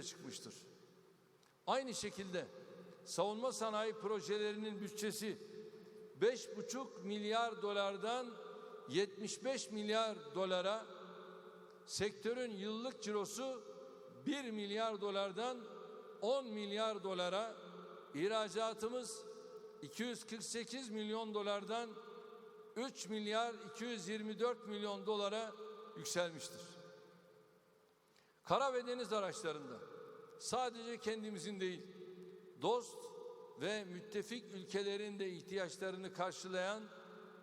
ortaya çıkmıştır. Aynı şekilde savunma sanayi projelerinin bütçesi 5,5 milyar dolardan 75 milyar dolara, sektörün yıllık cirosu 1 milyar dolardan 10 milyar dolara, ihracatımız 248 milyon dolardan 3 milyar 224 milyon dolara yükselmiştir. Kara ve deniz araçlarında sadece kendimizin değil, dost ve müttefik ülkelerin de ihtiyaçlarını karşılayan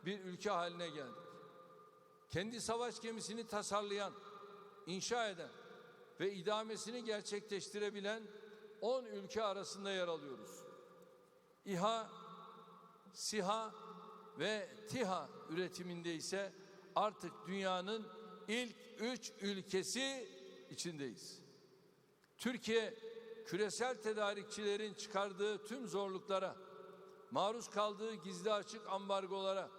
bir ülke haline geldik. Kendi savaş gemisini tasarlayan, inşa eden ve idamesini gerçekleştirebilen 10 ülke arasında yer alıyoruz. İHA, SİHA ve TİHA üretiminde ise artık dünyanın ilk üç ülkesi içindeyiz. Türkiye küresel tedarikçilerin çıkardığı tüm zorluklara, maruz kaldığı gizli açık ambargolara,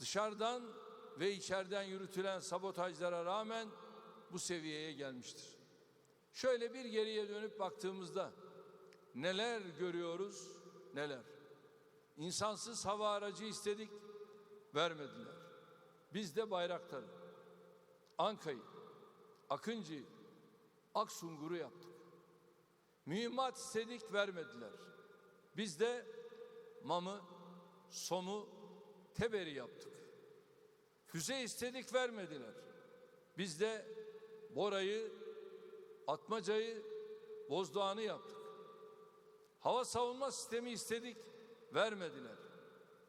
dışarıdan ve içeriden yürütülen sabotajlara rağmen bu seviyeye gelmiştir. Şöyle bir geriye dönüp baktığımızda neler görüyoruz, neler. İnsansız hava aracı istedik, vermediler. Biz de Bayraktar'ı, Anka'yı, Akıncı'yı, Aksungur'u yaptık. Mühimmat istedik, vermediler. Biz de MAM'ı, SOM'u, TEBER'i yaptık. Füze istedik, vermediler. Biz de Bora'yı, Atmaca'yı, Bozdoğan'ı yaptık. Hava savunma sistemi istedik, vermediler.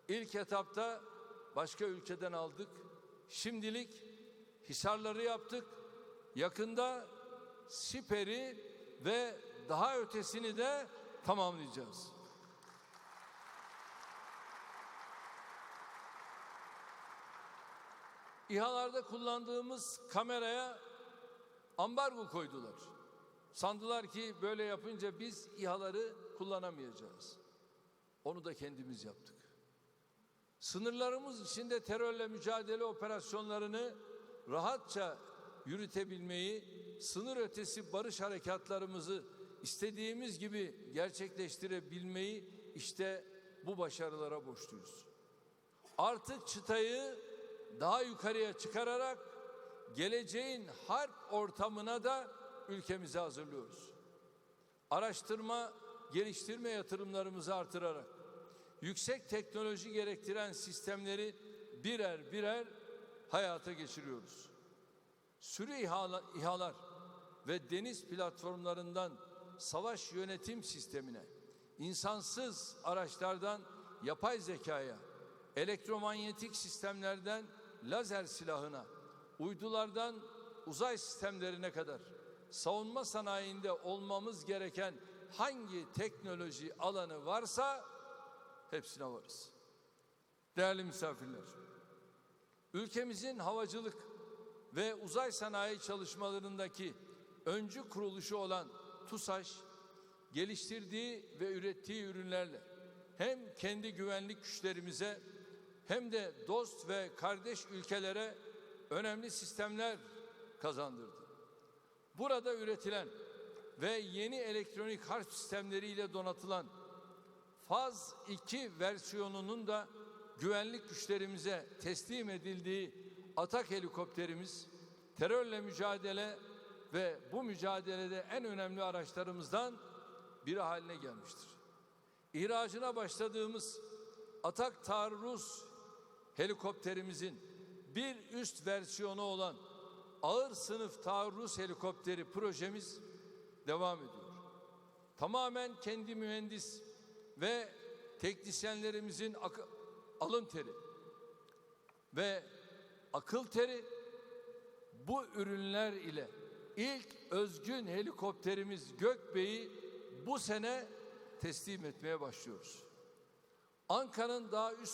İlk etapta başka ülkeden aldık. Şimdilik Hisarları yaptık. Yakında Siper'i ve daha ötesini de tamamlayacağız. İHA'larda kullandığımız kameraya ambargo koydular. Sandılar ki böyle yapınca biz İHA'ları kullanamayacağız. Onu da kendimiz yaptık. Sınırlarımız içinde terörle mücadele operasyonlarını rahatça yürütebilmeyi, sınır ötesi barış harekatlarımızı istediğimiz gibi gerçekleştirebilmeyi işte bu başarılara borçluyuz. Artık çıtayı daha yukarıya çıkararak geleceğin harp ortamına da ülkemizi hazırlıyoruz. Araştırma, geliştirme yatırımlarımızı artırarak yüksek teknoloji gerektiren sistemleri birer birer hayata geçiriyoruz. Sürü İHA'lar, ve deniz platformlarından savaş yönetim sistemine, insansız araçlardan yapay zekaya, elektromanyetik sistemlerden lazer silahına, uydulardan uzay sistemlerine kadar savunma sanayinde olmamız gereken hangi teknoloji alanı varsa hepsine varız. Değerli misafirler, ülkemizin havacılık ve uzay sanayi çalışmalarındaki öncü kuruluşu olan TUSAŞ, geliştirdiği ve ürettiği ürünlerle hem kendi güvenlik güçlerimize hem de dost ve kardeş ülkelere önemli sistemler kazandırdı. Burada üretilen ve yeni elektronik harp sistemleriyle donatılan Faz 2 versiyonunun da güvenlik güçlerimize teslim edildiği atak helikopterimiz terörle mücadele ve bu mücadelede en önemli araçlarımızdan biri haline gelmiştir. İhracına başladığımız atak taarruz helikopterimizin bir üst versiyonu olan ağır sınıf taarruz helikopteri projemiz devam ediyor. Tamamen kendi mühendis ve teknisyenlerimizin alın teri ve akıl teri bu ürünler ile ilk özgün helikopterimiz Gökbey'i bu sene teslim etmeye başlıyoruz. Ankara'nın daha üst